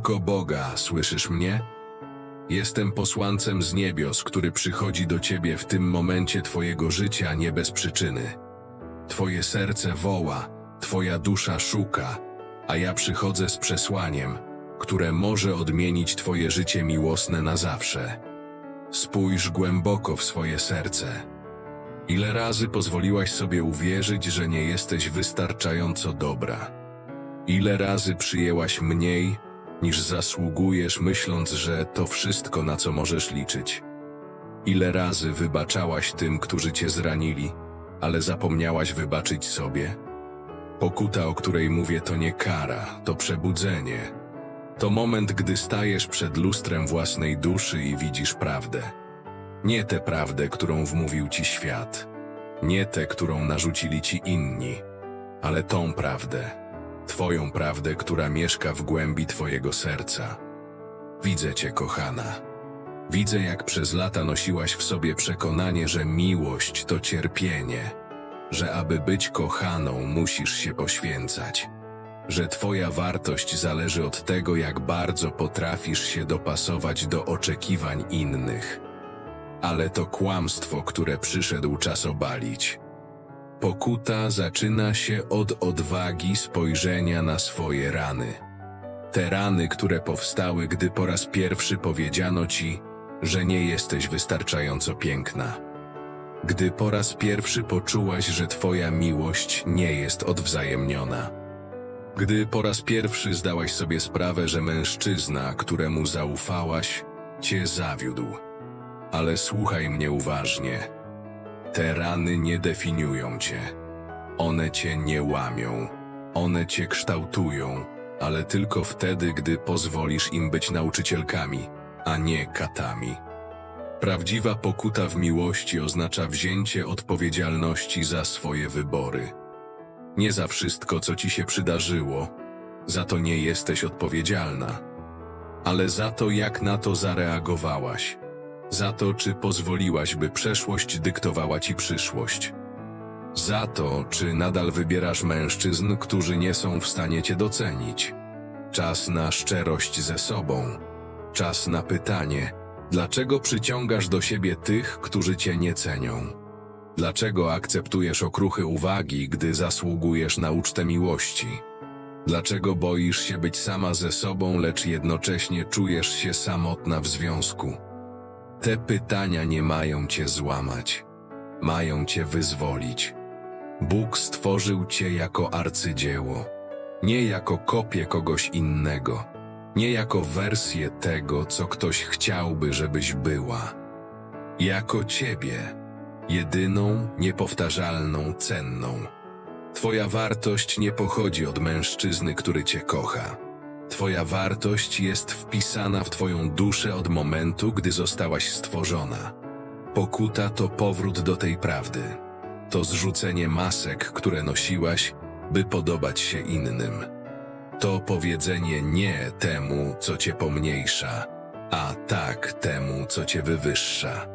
córko Boga, słyszysz mnie? Jestem posłancem z niebios, który przychodzi do ciebie w tym momencie twojego życia nie bez przyczyny. Twoje serce woła, twoja dusza szuka, a ja przychodzę z przesłaniem, które może odmienić twoje życie miłosne na zawsze. Spójrz głęboko w swoje serce. Ile razy pozwoliłaś sobie uwierzyć, że nie jesteś wystarczająco dobra? Ile razy przyjęłaś mniej, niż zasługujesz, myśląc, że to wszystko, na co możesz liczyć? Ile razy wybaczałaś tym, którzy cię zranili, ale zapomniałaś wybaczyć sobie? Pokuta, o której mówię, to nie kara, to przebudzenie. To moment, gdy stajesz przed lustrem własnej duszy i widzisz prawdę. Nie tę prawdę, którą wmówił ci świat, nie tę, którą narzucili ci inni, ale tą prawdę, Twoją prawdę, która mieszka w głębi Twojego serca. Widzę Cię, kochana. Widzę, jak przez lata nosiłaś w sobie przekonanie, że miłość to cierpienie, że aby być kochaną musisz się poświęcać, że Twoja wartość zależy od tego, jak bardzo potrafisz się dopasować do oczekiwań innych. Ale to kłamstwo, które przyszedł czas obalić. Pokuta zaczyna się od odwagi spojrzenia na swoje rany. Te rany, które powstały, gdy po raz pierwszy powiedziano ci, że nie jesteś wystarczająco piękna. Gdy po raz pierwszy poczułaś, że twoja miłość nie jest odwzajemniona. Gdy po raz pierwszy zdałaś sobie sprawę, że mężczyzna, któremu zaufałaś, cię zawiódł. Ale słuchaj mnie uważnie. Te rany nie definiują cię. One cię nie łamią. One cię kształtują, ale tylko wtedy, gdy pozwolisz im być nauczycielkami, a nie katami. Prawdziwa pokuta w miłości oznacza wzięcie odpowiedzialności za swoje wybory. Nie za wszystko, co ci się przydarzyło, za to nie jesteś odpowiedzialna, ale za to, jak na to zareagowałaś za to, czy pozwoliłaś, by przeszłość dyktowała ci przyszłość. Za to, czy nadal wybierasz mężczyzn, którzy nie są w stanie cię docenić. Czas na szczerość ze sobą. Czas na pytanie, dlaczego przyciągasz do siebie tych, którzy cię nie cenią? Dlaczego akceptujesz okruchy uwagi, gdy zasługujesz na ucztę miłości? Dlaczego boisz się być sama ze sobą, lecz jednocześnie czujesz się samotna w związku? Te pytania nie mają cię złamać, mają cię wyzwolić. Bóg stworzył cię jako arcydzieło, nie jako kopię kogoś innego, nie jako wersję tego, co ktoś chciałby, żebyś była. Jako ciebie, jedyną, niepowtarzalną, cenną. Twoja wartość nie pochodzi od mężczyzny, który cię kocha. Twoja wartość jest wpisana w Twoją duszę od momentu, gdy zostałaś stworzona. Pokuta to powrót do tej prawdy. To zrzucenie masek, które nosiłaś, by podobać się innym. To powiedzenie nie temu, co Cię pomniejsza, a tak temu, co Cię wywyższa.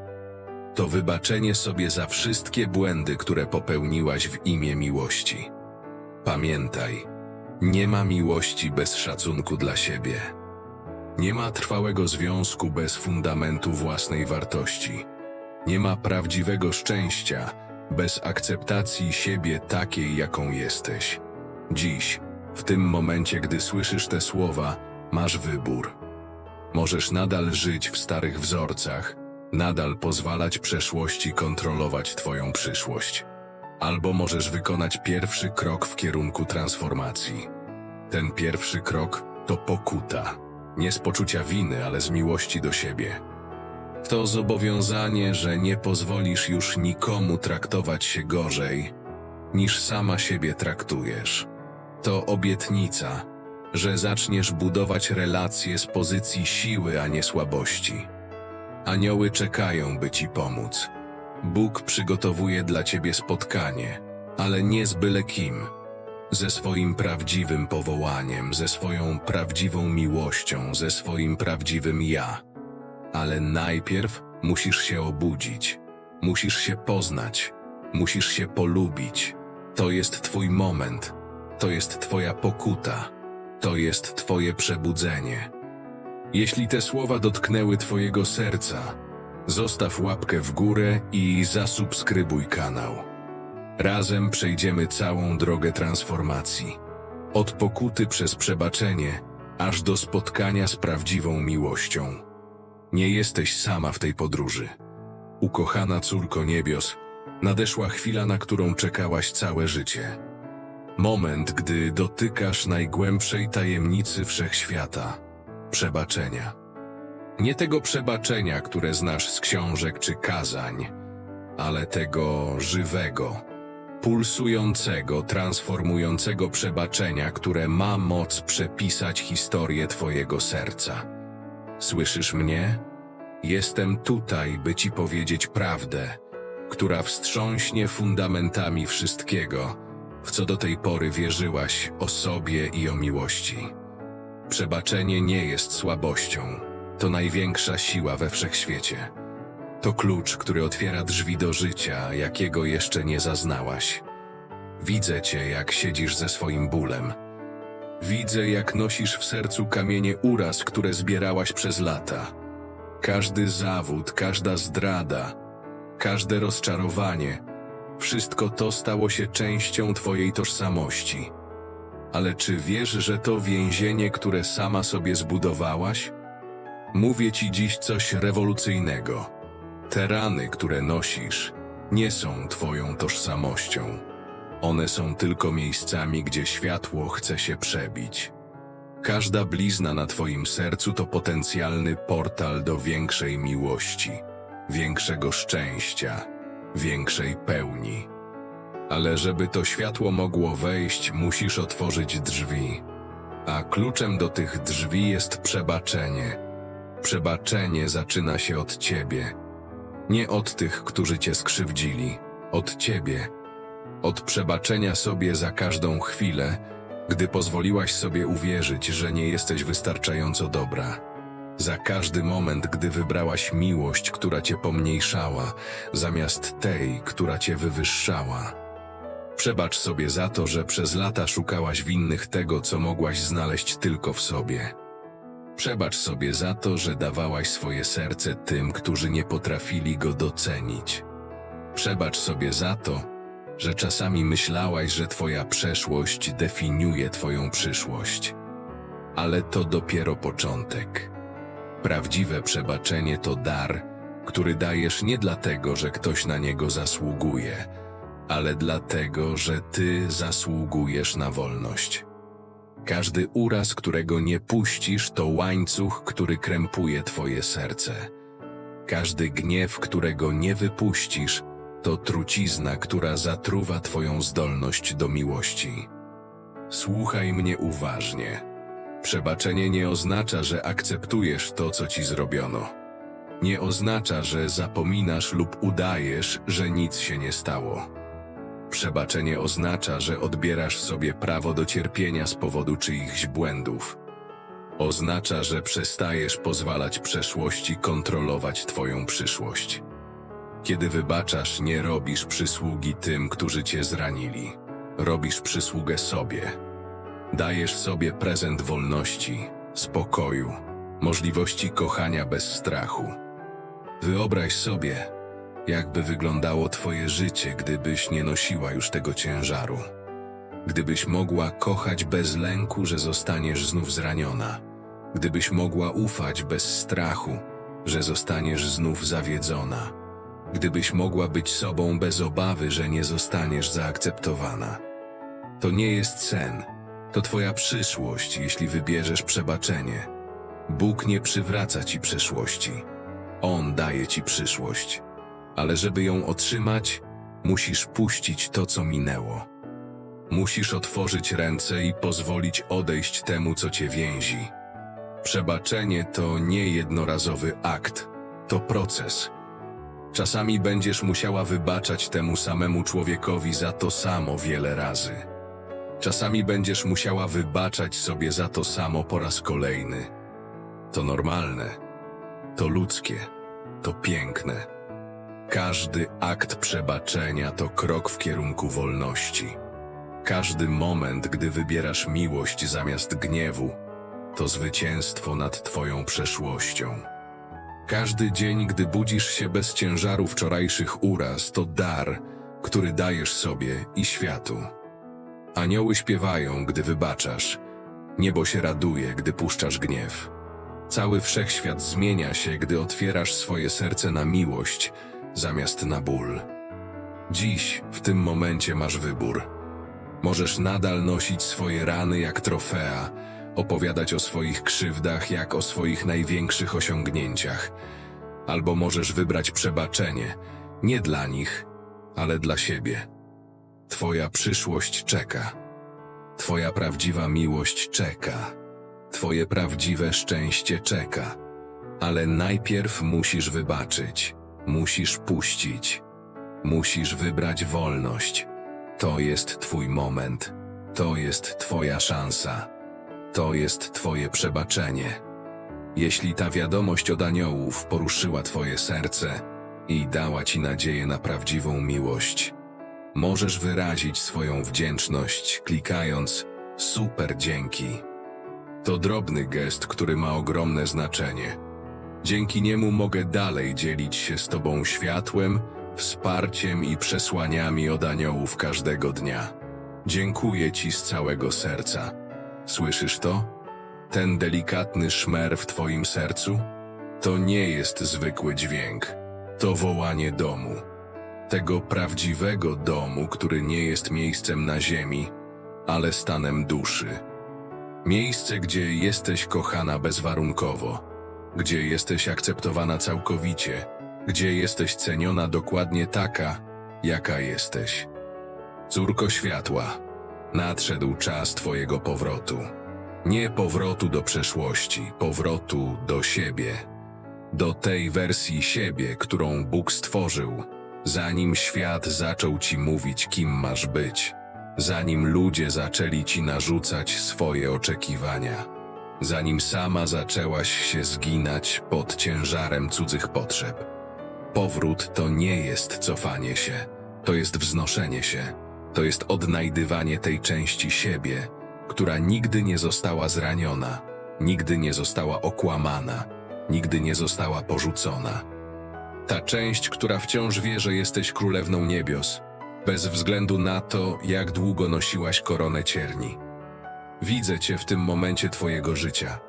To wybaczenie sobie za wszystkie błędy, które popełniłaś w imię miłości. Pamiętaj, nie ma miłości bez szacunku dla siebie. Nie ma trwałego związku bez fundamentu własnej wartości. Nie ma prawdziwego szczęścia bez akceptacji siebie takiej, jaką jesteś. Dziś, w tym momencie, gdy słyszysz te słowa, masz wybór. Możesz nadal żyć w starych wzorcach, nadal pozwalać przeszłości kontrolować Twoją przyszłość albo możesz wykonać pierwszy krok w kierunku transformacji. Ten pierwszy krok to pokuta, nie z poczucia winy, ale z miłości do siebie. To zobowiązanie, że nie pozwolisz już nikomu traktować się gorzej, niż sama siebie traktujesz. To obietnica, że zaczniesz budować relacje z pozycji siły, a nie słabości. Anioły czekają, by ci pomóc. Bóg przygotowuje dla ciebie spotkanie, ale nie z byle kim. Ze swoim prawdziwym powołaniem, ze swoją prawdziwą miłością, ze swoim prawdziwym ja. Ale najpierw musisz się obudzić, musisz się poznać, musisz się polubić. To jest twój moment, to jest twoja pokuta, to jest twoje przebudzenie. Jeśli te słowa dotknęły Twojego serca, zostaw łapkę w górę i zasubskrybuj kanał. Razem przejdziemy całą drogę transformacji. Od pokuty przez przebaczenie, aż do spotkania z prawdziwą miłością. Nie jesteś sama w tej podróży. Ukochana córko niebios, nadeszła chwila, na którą czekałaś całe życie. Moment, gdy dotykasz najgłębszej tajemnicy wszechświata przebaczenia. Nie tego przebaczenia, które znasz z książek czy kazań, ale tego żywego, pulsującego, transformującego przebaczenia, które ma moc przepisać historię Twojego serca. Słyszysz mnie? Jestem tutaj, by Ci powiedzieć prawdę, która wstrząśnie fundamentami wszystkiego, w co do tej pory wierzyłaś o sobie i o miłości. Przebaczenie nie jest słabością, to największa siła we wszechświecie. To klucz, który otwiera drzwi do życia, jakiego jeszcze nie zaznałaś. Widzę cię, jak siedzisz ze swoim bólem. Widzę, jak nosisz w sercu kamienie uraz, które zbierałaś przez lata. Każdy zawód, każda zdrada, każde rozczarowanie, wszystko to stało się częścią twojej tożsamości. Ale czy wiesz, że to więzienie, które sama sobie zbudowałaś? Mówię ci dziś coś rewolucyjnego. Te rany, które nosisz, nie są twoją tożsamością. One są tylko miejscami, gdzie światło chce się przebić. Każda blizna na twoim sercu to potencjalny portal do większej miłości, większego szczęścia, większej pełni. Ale żeby to światło mogło wejść, musisz otworzyć drzwi. A kluczem do tych drzwi jest przebaczenie. Przebaczenie zaczyna się od ciebie. Nie od tych, którzy cię skrzywdzili, od ciebie. Od przebaczenia sobie za każdą chwilę, gdy pozwoliłaś sobie uwierzyć, że nie jesteś wystarczająco dobra. Za każdy moment, gdy wybrałaś miłość, która cię pomniejszała, zamiast tej, która cię wywyższała. Przebacz sobie za to, że przez lata szukałaś winnych tego, co mogłaś znaleźć tylko w sobie. Przebacz sobie za to, że dawałaś swoje serce tym, którzy nie potrafili go docenić. Przebacz sobie za to, że czasami myślałaś, że twoja przeszłość definiuje twoją przyszłość. Ale to dopiero początek. Prawdziwe przebaczenie to dar, który dajesz nie dlatego, że ktoś na niego zasługuje, ale dlatego, że ty zasługujesz na wolność. Każdy uraz, którego nie puścisz, to łańcuch, który krępuje twoje serce. Każdy gniew, którego nie wypuścisz, to trucizna, która zatruwa twoją zdolność do miłości. Słuchaj mnie uważnie. Przebaczenie nie oznacza, że akceptujesz to, co ci zrobiono. Nie oznacza, że zapominasz lub udajesz, że nic się nie stało. Przebaczenie oznacza, że odbierasz sobie prawo do cierpienia z powodu czyichś błędów. Oznacza, że przestajesz pozwalać przeszłości kontrolować Twoją przyszłość. Kiedy wybaczasz, nie robisz przysługi tym, którzy Cię zranili. Robisz przysługę sobie. Dajesz sobie prezent wolności, spokoju, możliwości kochania bez strachu. Wyobraź sobie, jakby wyglądało Twoje życie, gdybyś nie nosiła już tego ciężaru. Gdybyś mogła kochać bez lęku, że zostaniesz znów zraniona. Gdybyś mogła ufać bez strachu, że zostaniesz znów zawiedzona. Gdybyś mogła być sobą bez obawy, że nie zostaniesz zaakceptowana. To nie jest sen, to Twoja przyszłość, jeśli wybierzesz przebaczenie. Bóg nie przywraca Ci przeszłości. On daje Ci przyszłość ale żeby ją otrzymać, musisz puścić to, co minęło. Musisz otworzyć ręce i pozwolić odejść temu, co cię więzi. Przebaczenie to nie jednorazowy akt, to proces. Czasami będziesz musiała wybaczać temu samemu człowiekowi za to samo wiele razy. Czasami będziesz musiała wybaczać sobie za to samo po raz kolejny. To normalne, to ludzkie, to piękne. Każdy akt przebaczenia to krok w kierunku wolności. Każdy moment, gdy wybierasz miłość zamiast gniewu, to zwycięstwo nad Twoją przeszłością. Każdy dzień, gdy budzisz się bez ciężaru wczorajszych uraz, to dar, który dajesz sobie i światu. Anioły śpiewają, gdy wybaczasz. Niebo się raduje, gdy puszczasz gniew. Cały wszechświat zmienia się, gdy otwierasz swoje serce na miłość zamiast na ból. Dziś, w tym momencie masz wybór. Możesz nadal nosić swoje rany jak trofea, opowiadać o swoich krzywdach jak o swoich największych osiągnięciach. Albo możesz wybrać przebaczenie, nie dla nich, ale dla siebie. Twoja przyszłość czeka. Twoja prawdziwa miłość czeka. Twoje prawdziwe szczęście czeka. Ale najpierw musisz wybaczyć, musisz puścić, musisz wybrać wolność. To jest Twój moment, to jest Twoja szansa, to jest Twoje przebaczenie. Jeśli ta wiadomość od aniołów poruszyła Twoje serce i dała Ci nadzieję na prawdziwą miłość, możesz wyrazić swoją wdzięczność klikając Super dzięki. To drobny gest, który ma ogromne znaczenie. Dzięki niemu mogę dalej dzielić się z Tobą światłem, wsparciem i przesłaniami od aniołów każdego dnia. Dziękuję Ci z całego serca. Słyszysz to? Ten delikatny szmer w Twoim sercu? To nie jest zwykły dźwięk. To wołanie domu. Tego prawdziwego domu, który nie jest miejscem na ziemi, ale stanem duszy. Miejsce, gdzie jesteś kochana bezwarunkowo, gdzie jesteś akceptowana całkowicie, gdzie jesteś ceniona dokładnie taka, jaka jesteś. Córko światła, nadszedł czas Twojego powrotu. Nie powrotu do przeszłości, powrotu do siebie. Do tej wersji siebie, którą Bóg stworzył, zanim świat zaczął Ci mówić, kim masz być zanim ludzie zaczęli ci narzucać swoje oczekiwania, zanim sama zaczęłaś się zginać pod ciężarem cudzych potrzeb. Powrót to nie jest cofanie się, to jest wznoszenie się, to jest odnajdywanie tej części siebie, która nigdy nie została zraniona, nigdy nie została okłamana, nigdy nie została porzucona. Ta część, która wciąż wie, że jesteś królewną niebios, bez względu na to, jak długo nosiłaś koronę cierni. Widzę cię w tym momencie twojego życia.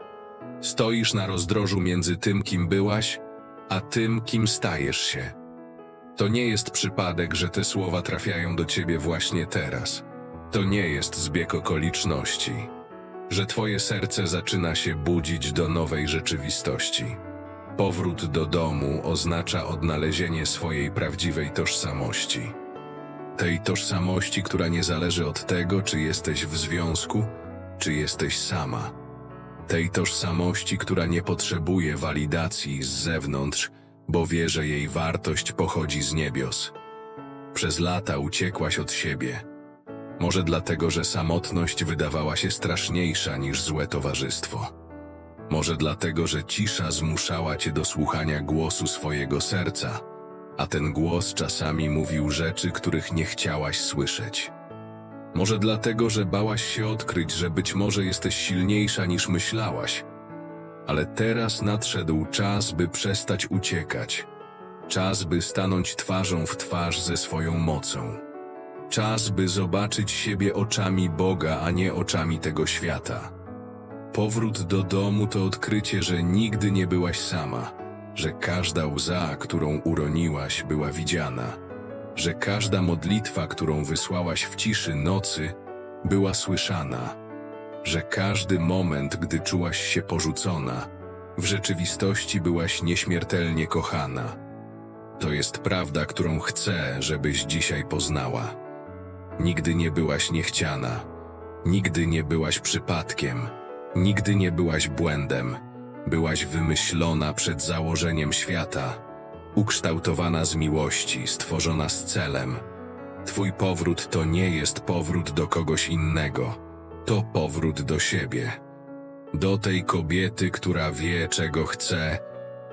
Stoisz na rozdrożu między tym, kim byłaś, a tym, kim stajesz się. To nie jest przypadek, że te słowa trafiają do ciebie właśnie teraz. To nie jest zbieg okoliczności, że twoje serce zaczyna się budzić do nowej rzeczywistości. Powrót do domu oznacza odnalezienie swojej prawdziwej tożsamości tej tożsamości, która nie zależy od tego, czy jesteś w związku, czy jesteś sama. Tej tożsamości, która nie potrzebuje walidacji z zewnątrz, bo wie, że jej wartość pochodzi z niebios. Przez lata uciekłaś od siebie. Może dlatego, że samotność wydawała się straszniejsza niż złe towarzystwo. Może dlatego, że cisza zmuszała cię do słuchania głosu swojego serca a ten głos czasami mówił rzeczy, których nie chciałaś słyszeć. Może dlatego, że bałaś się odkryć, że być może jesteś silniejsza niż myślałaś. Ale teraz nadszedł czas, by przestać uciekać. Czas, by stanąć twarzą w twarz ze swoją mocą. Czas, by zobaczyć siebie oczami Boga, a nie oczami tego świata. Powrót do domu to odkrycie, że nigdy nie byłaś sama że każda łza, którą uroniłaś, była widziana, że każda modlitwa, którą wysłałaś w ciszy nocy, była słyszana, że każdy moment, gdy czułaś się porzucona, w rzeczywistości byłaś nieśmiertelnie kochana. To jest prawda, którą chcę, żebyś dzisiaj poznała. Nigdy nie byłaś niechciana, nigdy nie byłaś przypadkiem, nigdy nie byłaś błędem Byłaś wymyślona przed założeniem świata, ukształtowana z miłości, stworzona z celem. Twój powrót to nie jest powrót do kogoś innego, to powrót do siebie. Do tej kobiety, która wie, czego chce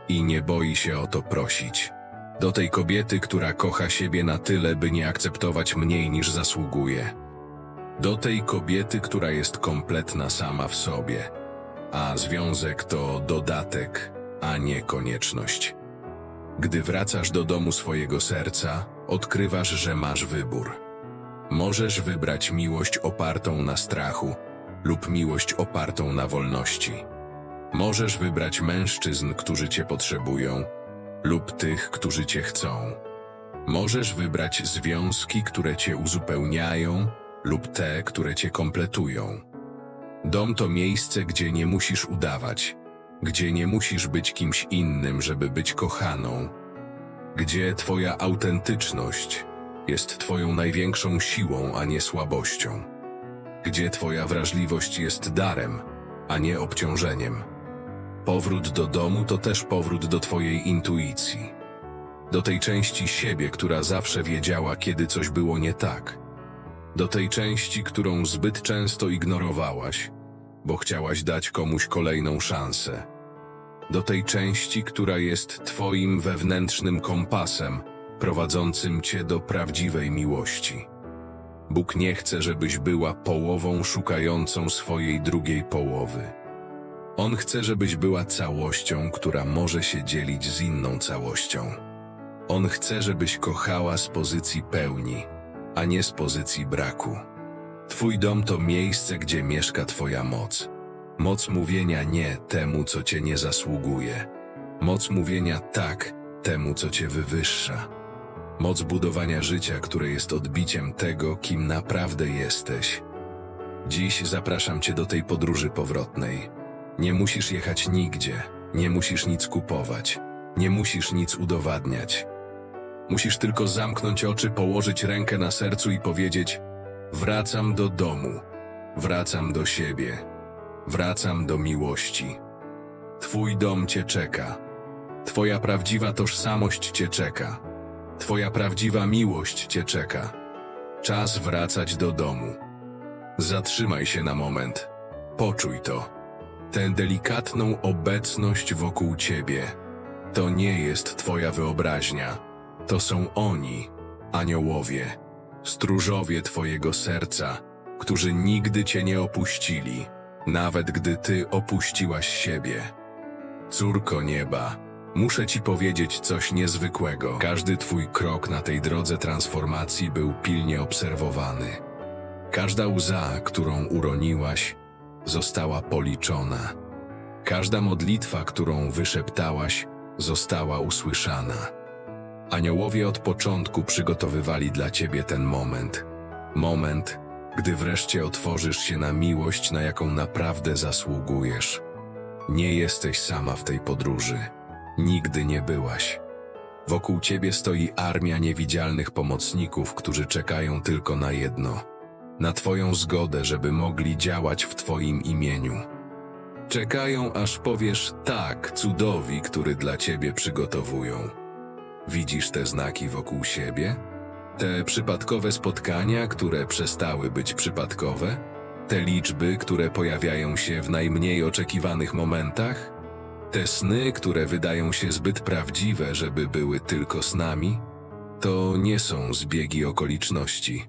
i nie boi się o to prosić. Do tej kobiety, która kocha siebie na tyle, by nie akceptować mniej niż zasługuje. Do tej kobiety, która jest kompletna sama w sobie a związek to dodatek, a nie konieczność. Gdy wracasz do domu swojego serca, odkrywasz, że masz wybór. Możesz wybrać miłość opartą na strachu lub miłość opartą na wolności. Możesz wybrać mężczyzn, którzy cię potrzebują, lub tych, którzy cię chcą. Możesz wybrać związki, które cię uzupełniają, lub te, które cię kompletują. Dom to miejsce, gdzie nie musisz udawać, gdzie nie musisz być kimś innym, żeby być kochaną, gdzie twoja autentyczność jest twoją największą siłą, a nie słabością, gdzie twoja wrażliwość jest darem, a nie obciążeniem. Powrót do domu to też powrót do twojej intuicji, do tej części siebie, która zawsze wiedziała, kiedy coś było nie tak, do tej części, którą zbyt często ignorowałaś, bo chciałaś dać komuś kolejną szansę do tej części, która jest Twoim wewnętrznym kompasem, prowadzącym Cię do prawdziwej miłości. Bóg nie chce, żebyś była połową szukającą swojej drugiej połowy. On chce, żebyś była całością, która może się dzielić z inną całością. On chce, żebyś kochała z pozycji pełni, a nie z pozycji braku. Twój dom to miejsce, gdzie mieszka Twoja moc. Moc mówienia nie temu, co cię nie zasługuje. Moc mówienia tak temu, co cię wywyższa. Moc budowania życia, które jest odbiciem tego, kim naprawdę jesteś. Dziś zapraszam cię do tej podróży powrotnej. Nie musisz jechać nigdzie, nie musisz nic kupować, nie musisz nic udowadniać. Musisz tylko zamknąć oczy, położyć rękę na sercu i powiedzieć: Wracam do domu, wracam do siebie. Wracam do miłości. Twój dom cię czeka. Twoja prawdziwa tożsamość cię czeka. Twoja prawdziwa miłość cię czeka. Czas wracać do domu. Zatrzymaj się na moment. Poczuj to. Tę delikatną obecność wokół ciebie. To nie jest twoja wyobraźnia. To są oni, aniołowie, stróżowie twojego serca, którzy nigdy cię nie opuścili nawet gdy ty opuściłaś siebie. Córko nieba, muszę ci powiedzieć coś niezwykłego. Każdy twój krok na tej drodze transformacji był pilnie obserwowany. Każda łza, którą uroniłaś, została policzona. Każda modlitwa, którą wyszeptałaś, została usłyszana. Aniołowie od początku przygotowywali dla ciebie ten moment. Moment, gdy wreszcie otworzysz się na miłość, na jaką naprawdę zasługujesz. Nie jesteś sama w tej podróży. Nigdy nie byłaś. Wokół ciebie stoi armia niewidzialnych pomocników, którzy czekają tylko na jedno na Twoją zgodę, żeby mogli działać w Twoim imieniu. Czekają, aż powiesz tak cudowi, który dla Ciebie przygotowują. Widzisz te znaki wokół siebie? Te przypadkowe spotkania, które przestały być przypadkowe? Te liczby, które pojawiają się w najmniej oczekiwanych momentach? Te sny, które wydają się zbyt prawdziwe, żeby były tylko snami? To nie są zbiegi okoliczności.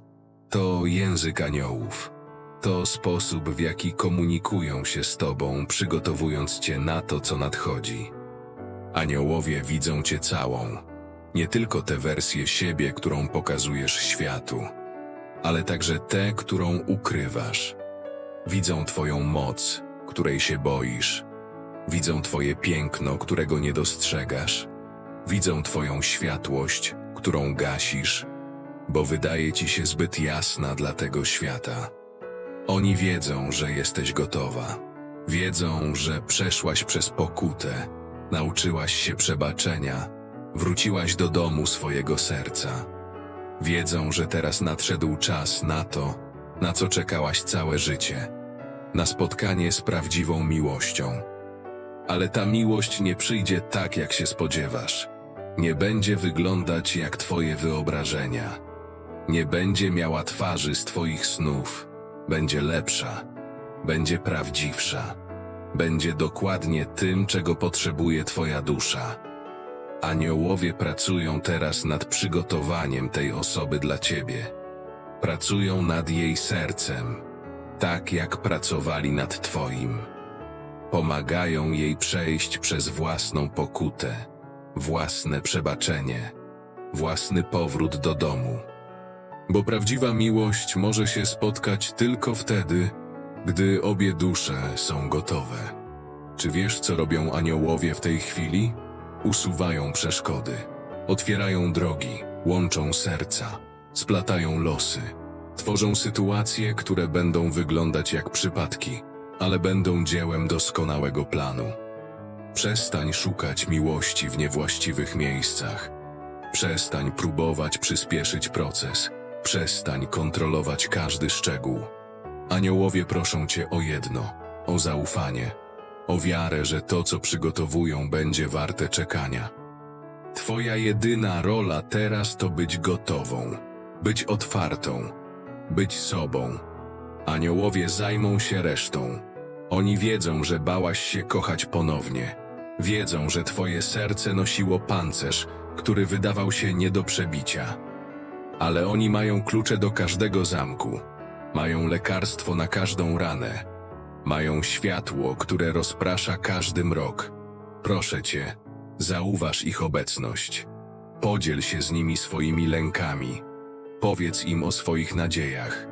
To język aniołów. To sposób, w jaki komunikują się z Tobą, przygotowując Cię na to, co nadchodzi. Aniołowie widzą Cię całą nie tylko tę wersję siebie, którą pokazujesz światu, ale także tę, którą ukrywasz. Widzą Twoją moc, której się boisz. Widzą Twoje piękno, którego nie dostrzegasz. Widzą Twoją światłość, którą gasisz, bo wydaje Ci się zbyt jasna dla tego świata. Oni wiedzą, że jesteś gotowa. Wiedzą, że przeszłaś przez pokutę, nauczyłaś się przebaczenia, Wróciłaś do domu swojego serca. Wiedzą, że teraz nadszedł czas na to, na co czekałaś całe życie. Na spotkanie z prawdziwą miłością. Ale ta miłość nie przyjdzie tak, jak się spodziewasz. Nie będzie wyglądać jak twoje wyobrażenia. Nie będzie miała twarzy z twoich snów. Będzie lepsza. Będzie prawdziwsza. Będzie dokładnie tym, czego potrzebuje twoja dusza. Aniołowie pracują teraz nad przygotowaniem tej osoby dla Ciebie. Pracują nad jej sercem, tak jak pracowali nad Twoim. pomagają jej przejść przez własną pokutę, własne przebaczenie, własny powrót do domu. Bo prawdziwa miłość może się spotkać tylko wtedy, gdy obie dusze są gotowe. Czy wiesz, co robią aniołowie w tej chwili? Usuwają przeszkody, otwierają drogi, łączą serca, splatają losy, tworzą sytuacje, które będą wyglądać jak przypadki, ale będą dziełem doskonałego planu. Przestań szukać miłości w niewłaściwych miejscach. Przestań próbować przyspieszyć proces. Przestań kontrolować każdy szczegół. Aniołowie proszą cię o jedno: o zaufanie, o wiarę, że to, co przygotowują, będzie warte czekania. Twoja jedyna rola teraz to być gotową, być otwartą, być sobą. Aniołowie zajmą się resztą. Oni wiedzą, że bałaś się kochać ponownie. Wiedzą, że twoje serce nosiło pancerz, który wydawał się nie do przebicia. Ale oni mają klucze do każdego zamku. Mają lekarstwo na każdą ranę. Mają światło, które rozprasza każdy mrok. Proszę cię, zauważ ich obecność. Podziel się z nimi swoimi lękami. Powiedz im o swoich nadziejach.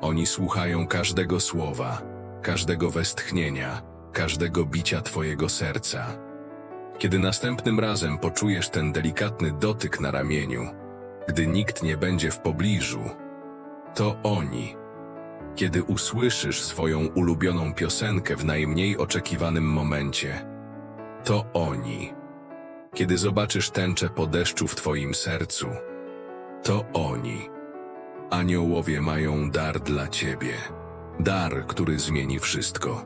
Oni słuchają każdego słowa, każdego westchnienia, każdego bicia twojego serca. Kiedy następnym razem poczujesz ten delikatny dotyk na ramieniu, gdy nikt nie będzie w pobliżu, to oni. Kiedy usłyszysz swoją ulubioną piosenkę w najmniej oczekiwanym momencie, to oni. Kiedy zobaczysz tęczę po deszczu w twoim sercu, to oni. Aniołowie mają dar dla ciebie. Dar, który zmieni wszystko.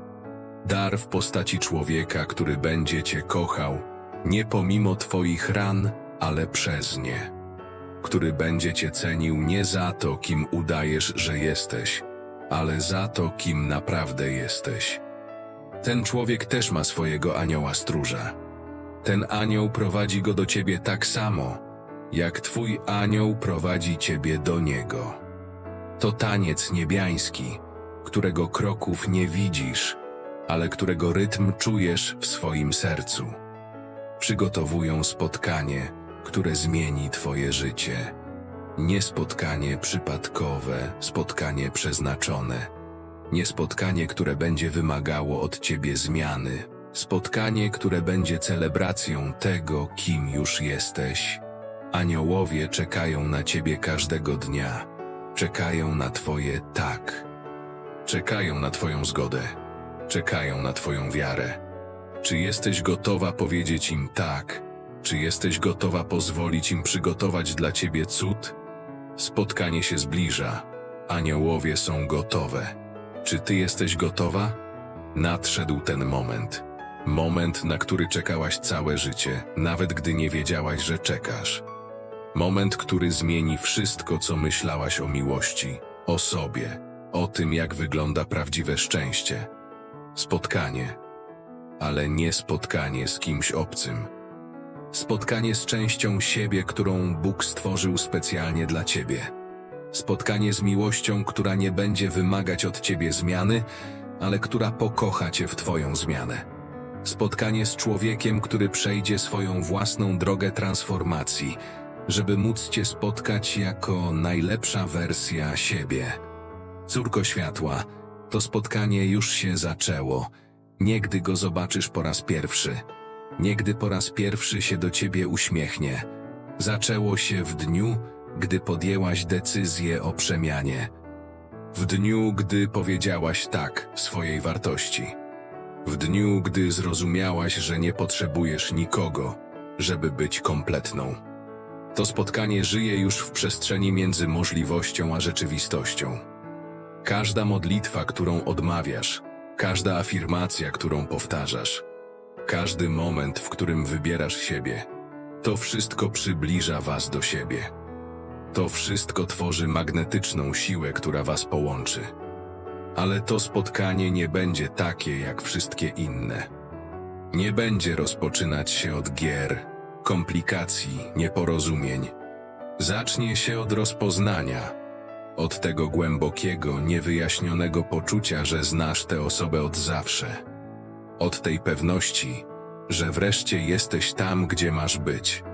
Dar w postaci człowieka, który będzie cię kochał, nie pomimo twoich ran, ale przez nie. Który będzie cię cenił nie za to, kim udajesz, że jesteś, ale za to, kim naprawdę jesteś. Ten człowiek też ma swojego anioła stróża. Ten anioł prowadzi go do ciebie tak samo, jak twój anioł prowadzi ciebie do niego. To taniec niebiański, którego kroków nie widzisz, ale którego rytm czujesz w swoim sercu. Przygotowują spotkanie, które zmieni twoje życie. Nie spotkanie przypadkowe, spotkanie przeznaczone. Nie spotkanie, które będzie wymagało od ciebie zmiany. Spotkanie, które będzie celebracją tego, kim już jesteś. Aniołowie czekają na ciebie każdego dnia. Czekają na twoje tak. Czekają na twoją zgodę. Czekają na twoją wiarę. Czy jesteś gotowa powiedzieć im tak? Czy jesteś gotowa pozwolić im przygotować dla ciebie cud? Spotkanie się zbliża. Aniołowie są gotowe. Czy ty jesteś gotowa? Nadszedł ten moment. Moment, na który czekałaś całe życie, nawet gdy nie wiedziałaś, że czekasz. Moment, który zmieni wszystko, co myślałaś o miłości, o sobie, o tym, jak wygląda prawdziwe szczęście. Spotkanie, ale nie spotkanie z kimś obcym. Spotkanie z częścią siebie, którą Bóg stworzył specjalnie dla ciebie. Spotkanie z miłością, która nie będzie wymagać od ciebie zmiany, ale która pokocha cię w twoją zmianę. Spotkanie z człowiekiem, który przejdzie swoją własną drogę transformacji, żeby móc cię spotkać jako najlepsza wersja siebie. Córko światła, to spotkanie już się zaczęło. Niegdy go zobaczysz po raz pierwszy. Niegdy po raz pierwszy się do ciebie uśmiechnie. Zaczęło się w dniu, gdy podjęłaś decyzję o przemianie. W dniu, gdy powiedziałaś tak swojej wartości. W dniu, gdy zrozumiałaś, że nie potrzebujesz nikogo, żeby być kompletną. To spotkanie żyje już w przestrzeni między możliwością a rzeczywistością. Każda modlitwa, którą odmawiasz, każda afirmacja, którą powtarzasz, każdy moment, w którym wybierasz siebie, to wszystko przybliża was do siebie. To wszystko tworzy magnetyczną siłę, która was połączy. Ale to spotkanie nie będzie takie jak wszystkie inne. Nie będzie rozpoczynać się od gier, komplikacji, nieporozumień. Zacznie się od rozpoznania, od tego głębokiego, niewyjaśnionego poczucia, że znasz tę osobę od zawsze. Od tej pewności, że wreszcie jesteś tam, gdzie masz być.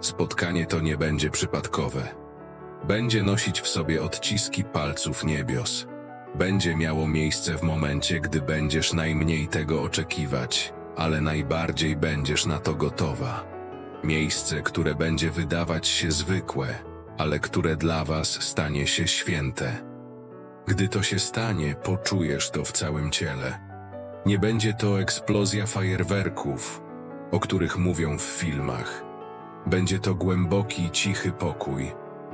Spotkanie to nie będzie przypadkowe. Będzie nosić w sobie odciski palców niebios. Będzie miało miejsce w momencie, gdy będziesz najmniej tego oczekiwać, ale najbardziej będziesz na to gotowa. Miejsce, które będzie wydawać się zwykłe, ale które dla Was stanie się święte. Gdy to się stanie, poczujesz to w całym ciele. Nie będzie to eksplozja fajerwerków, o których mówią w filmach. Będzie to głęboki, cichy pokój.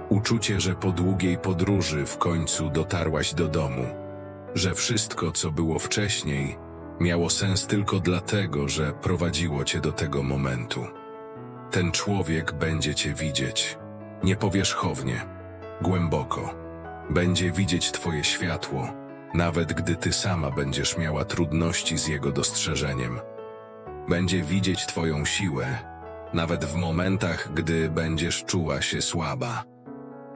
Uczucie, że po długiej podróży w końcu dotarłaś do domu. Że wszystko, co było wcześniej, miało sens tylko dlatego, że prowadziło cię do tego momentu. Ten człowiek będzie cię widzieć. Nie powierzchownie, głęboko. Będzie widzieć twoje światło, nawet gdy ty sama będziesz miała trudności z jego dostrzeżeniem. Będzie widzieć twoją siłę, nawet w momentach, gdy będziesz czuła się słaba.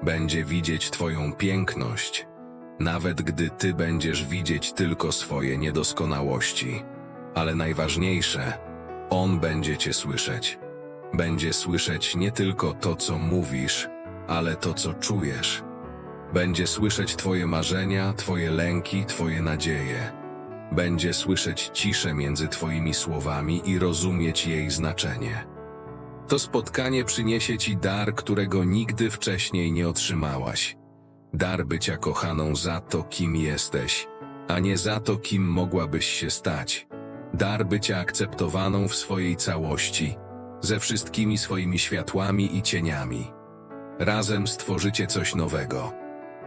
Będzie widzieć twoją piękność, nawet gdy ty będziesz widzieć tylko swoje niedoskonałości. Ale najważniejsze, on będzie cię słyszeć. Będzie słyszeć nie tylko to, co mówisz, ale to, co czujesz. Będzie słyszeć Twoje marzenia, Twoje lęki, Twoje nadzieje. Będzie słyszeć ciszę między Twoimi słowami i rozumieć jej znaczenie. To spotkanie przyniesie Ci dar, którego nigdy wcześniej nie otrzymałaś. Dar bycia kochaną za to, kim jesteś, a nie za to, kim mogłabyś się stać. Dar bycia akceptowaną w swojej całości, ze wszystkimi swoimi światłami i cieniami. Razem stworzycie coś nowego.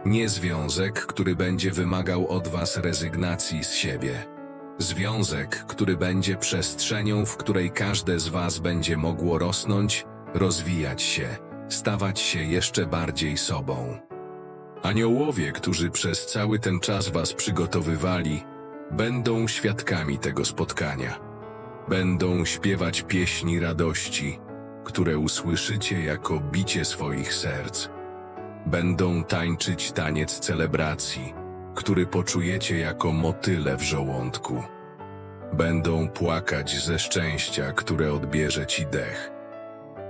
Nie związek, który będzie wymagał od was rezygnacji z siebie. Związek, który będzie przestrzenią, w której każde z was będzie mogło rosnąć, rozwijać się, stawać się jeszcze bardziej sobą. Aniołowie, którzy przez cały ten czas was przygotowywali, będą świadkami tego spotkania. Będą śpiewać pieśni radości, które usłyszycie jako bicie swoich serc. Będą tańczyć taniec celebracji, który poczujecie jako motyle w żołądku. Będą płakać ze szczęścia, które odbierze ci dech.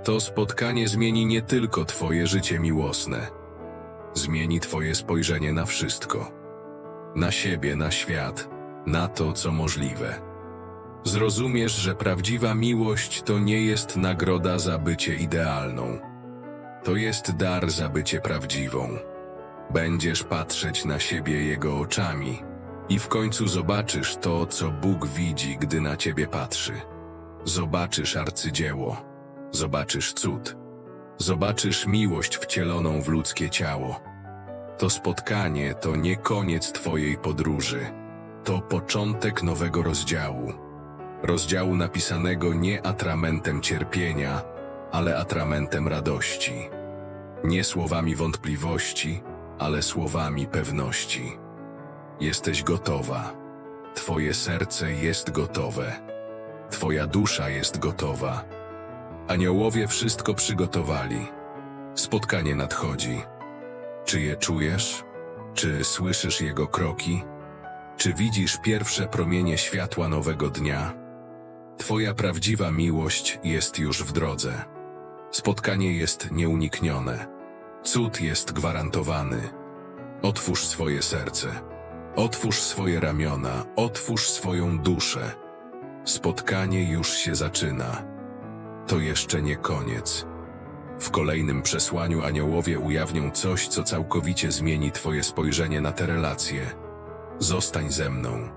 To spotkanie zmieni nie tylko twoje życie miłosne, zmieni twoje spojrzenie na wszystko. Na siebie, na świat, na to, co możliwe. Zrozumiesz, że prawdziwa miłość to nie jest nagroda za bycie idealną. To jest dar za bycie prawdziwą. Będziesz patrzeć na siebie Jego oczami i w końcu zobaczysz to, co Bóg widzi, gdy na ciebie patrzy. Zobaczysz arcydzieło, zobaczysz cud, zobaczysz miłość wcieloną w ludzkie ciało. To spotkanie to nie koniec Twojej podróży, to początek nowego rozdziału. Rozdziału napisanego nie atramentem cierpienia, ale atramentem radości. Nie słowami wątpliwości, ale słowami pewności. Jesteś gotowa. Twoje serce jest gotowe. Twoja dusza jest gotowa. Aniołowie wszystko przygotowali. Spotkanie nadchodzi. Czy je czujesz? Czy słyszysz jego kroki? Czy widzisz pierwsze promienie światła nowego dnia? Twoja prawdziwa miłość jest już w drodze. Spotkanie jest nieuniknione. Cud jest gwarantowany. Otwórz swoje serce. Otwórz swoje ramiona. Otwórz swoją duszę. Spotkanie już się zaczyna. To jeszcze nie koniec. W kolejnym przesłaniu aniołowie ujawnią coś, co całkowicie zmieni Twoje spojrzenie na te relacje. Zostań ze mną.